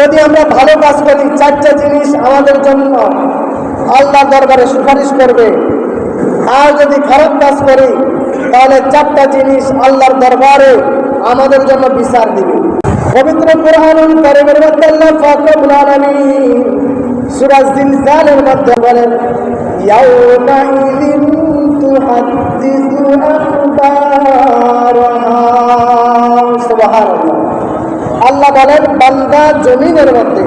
যদি আমরা ভালো কাজ করি, চারটা জিনিস আমাদের জন্য আল্লাহ দরবারে সুপারিশ করবে। আর যদি খারাপ কাজ করি, তাহলে চারটা জিনিস আল্লাহর দরবারে আমাদের জন্য বিচার দিবে। পবিত্র কোরআনুল কারিমের মধ্যে আল্লাহ পাক রব্বুল আলামিন মধ্যে বলেন জমিনের মধ্যে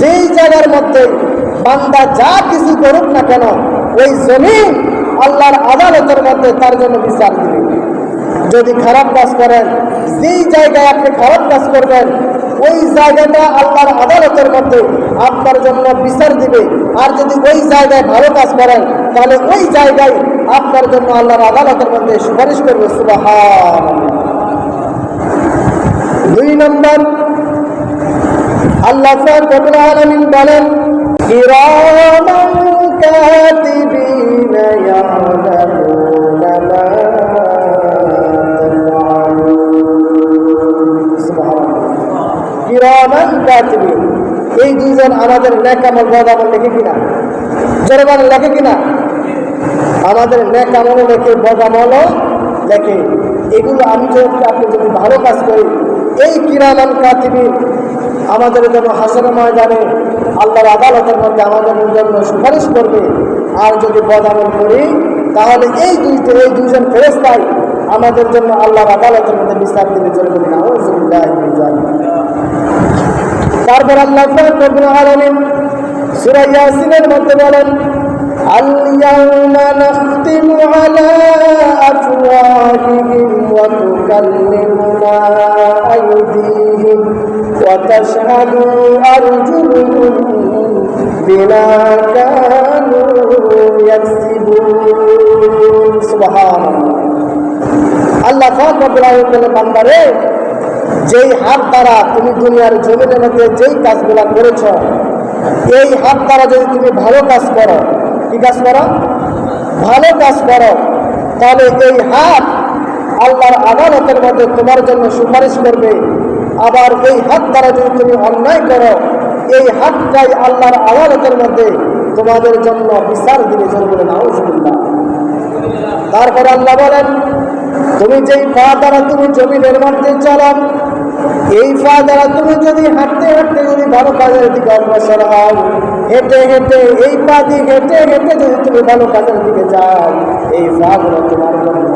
যেই জায়গার মধ্যে বান্দা যা কিছু করুক না কেন, ওই জমিন আল্লাহর আদালতের মধ্যে তার জন্য বিচার দিবে। যদি খারাপ কাজ করেন, যেই জায়গায় আপনি খারাপ কাজ করবেন, ওই জায়গাটা আল্লাহর আদালতের মধ্যে আপনার জন্য বিচার দিবে। আর যদি ওই জায়গায় ভালো কাজ করেন, তাহলে ওই জায়গায় আপনার জন্য আল্লাহর আদালতের মধ্যে সুপারিশ করবে। সুবাহ দুই নম্বর আল্লাহ বলেন এই দুইজন আমাদের নেকামল বদামল লেখে কিনা? জোরবান লেখে কিনা? আমাদের নেকামলও লেখে বদামলও লেখে। এগুলো আমি যদি আপনি যদি ভালো কাজ করি এই কিরামান কাতিবি আমাদের জন্য হাসন ময়দানে আল্লাহর আদালতের মধ্যে আমাদের জন্য সুপারিশ করবে আর যদি বদামল করি তাহলে এই দুইটা এই দুইজন ফেরেস্তাই আমাদের জন্য আল্লাহর আদালতের মধ্যে বিচার দিতে চলবে না তারপর আল্লাহ রব্বুল আলামিন সূরা ইয়াসিনের মধ্যে বলেন اليوم نختم على أفواههم وتكلمنا أيديهم وتشهد أرجلهم بما كانوا يكسبون سبحان الله আল্লাহ ফাক রব্বুল আলামিন বলে বান্দারে যেই হাত দ্বারা তুমি দুনিয়ার জমিনের মধ্যে যেই কাজগুলা করেছ এই হাত দ্বারা যদি তুমি ভালো কাজ করো কি কাজ করো ভালো কাজ করো তাহলে এই হাত আল্লাহর আদালতের মধ্যে তোমার জন্য সুপারিশ করবে। আবার এই হাত দ্বারা যদি তুমি অন্যায় করো, এই হাতটাই আল্লাহর আদালতের মধ্যে তোমাদের জন্য বিচার দিবে চলবে নাউজুবিল্লাহ। তারপর আল্লাহ বলেন, তুমি যেই পা দ্বারা তুমি জমিনের মধ্যে চলো এই পা দ্বারা তুমি যদি হাঁটতে হাঁটতে যদি ভালো কাজের দিকে অগ্রসর হও, হেঁটে হেঁটে, এই পা দিয়ে হেঁটে হেঁটে যদি তুমি ভালো কাজের দিকে যাও, এই পাগুলো তোমার জন্য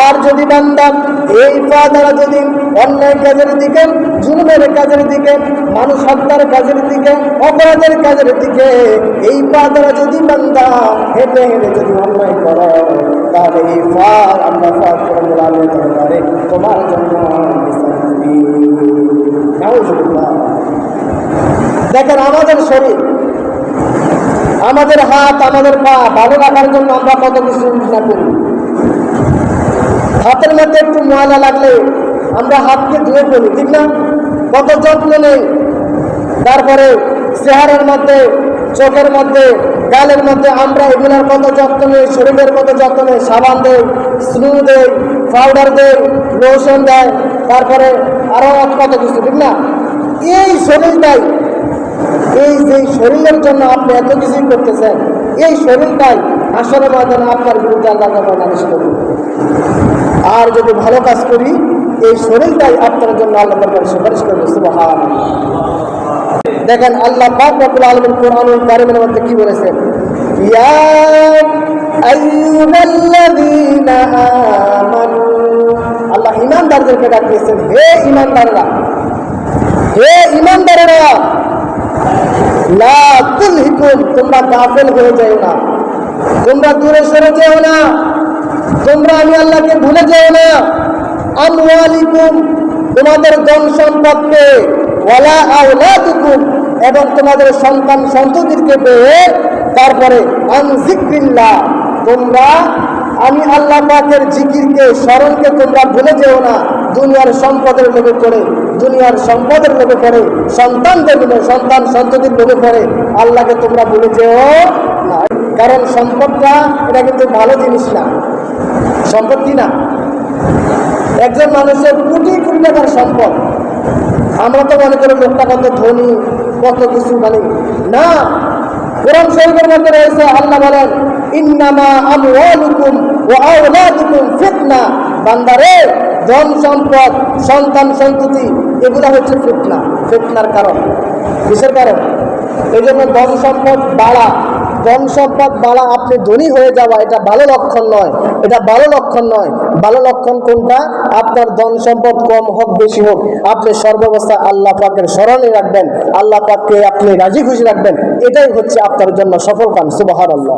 আর যদি বান্দা এই পা দ্বারা যদি অন্যায় কাজের দিকে, জুলুমের কাজের দিকে, মানুষ হত্যার কাজের দিকে, অপরাধের কাজের দিকে, এই পা দ্বারা যদি বান্দা হেঁটে হেঁটে যদি অন্যায় করো, তাহলে এই ফার আমরা ফার করে বলালে পারে তোমার জন্য দেখেন আমাদের শরীর আমাদের হাত, আমাদের পা ভালো রাখার জন্য আমরা কত কিছু চিন্তা করি। হাতের মধ্যে একটু ময়লা লাগলে আমরা হাতকে ধুয়ে ফেলি, ঠিক না? কত যত্ন নেই। তারপরে চেহারার মধ্যে, চোখের মধ্যে, গালের মধ্যে আমরা এগুলোর কত যত্ন নেই, শরীরের কত যত্ন নেই। সাবান দেয় স্নু দেয় পাউডার দেয় লোশন দেয় তারপরে আরও কত কিছু, ঠিক না? এই শরীরটাই এই যে শরীরের জন্য আপনি এত কিছুই করতেছেন, এই শরীরটাই আসলে ময়দানে আপনার বিরুদ্ধে আল্লাহ নালিশ করবে। আর যদি ভালো কাজ করি, এই শরীরটাই আপনার জন্য আল্লাহ সুপারিশ করবে। সুবহান দেখেন আল্লাহ পাক রব্বুল আলামিন কোরআনুল মধ্যে কি বলেছেন আল্লাহ ঈমানদারদেরকে ডাকতেছেন হে ঈমানদাররা। হে ঈমানদাররা লা তোমরা গাফেল হয়ে যাও না। তোমরা দূরে সরে যেও না। তোমরা আমি আল্লাহকে ভুলে যেও না। আমওয়ালিকুম, তোমাদের ধন সম্পদকে, ওয়ালা আওলাদুকুম, এবং তোমাদের সন্তান সন্ততিকে পেয়ে তারপরে আনজিক্রিল্লাহ তোমরা আমি আল্লাহ পাকের জিকিরকে, স্মরণকে তোমরা ভুলে যেও না। দুনিয়ার সম্পদের লোভে করে, দুনিয়ার সম্পদের লোভে করে, সন্তানদের লোভে সন্তান সন্ততির লোভে করে, আল্লাহকে তোমরা ভুলে যেও না। কারণ সম্পদটা, এটা কিন্তু ভালো জিনিস না। সম্পদ কি না? একজন মানুষের কোটি কোটি টাকার সম্পদ। আমরা তো মনে করি লোকটা কত ধনী, কত কিছু মানে না। কোরআন শরীফের মধ্যে রয়েছে, আল্লাহ বলেন, ইন্নামা আমওয়ালুকুম ওয়া আওলাদুকুম ফিতনা। বান্দারে ধন সম্পদ, সন্তান সন্ততি, এগুলো হচ্ছে ফিতনা। ফিতনার কারণ। কিসের কারণ? এই জন্য ধন সম্পদ বাড়া। ধন সম্পদ বাড়া আপনি ধনী হয়ে যাওয়া, এটা ভালো লক্ষণ নয়। এটা ভালো লক্ষণ নয়। ভালো লক্ষণ কোনটা? আপনার ধন সম্পদ কম হোক, বেশি হোক। আপনি সর্বাবস্থা আল্লাহ পাকের স্মরণে রাখবেন। আল্লাহ পাককে আপনি রাজি খুশি রাখবেন। এটাই হচ্ছে আপনার জন্য সফল কাম সুবাহ আল্লাহ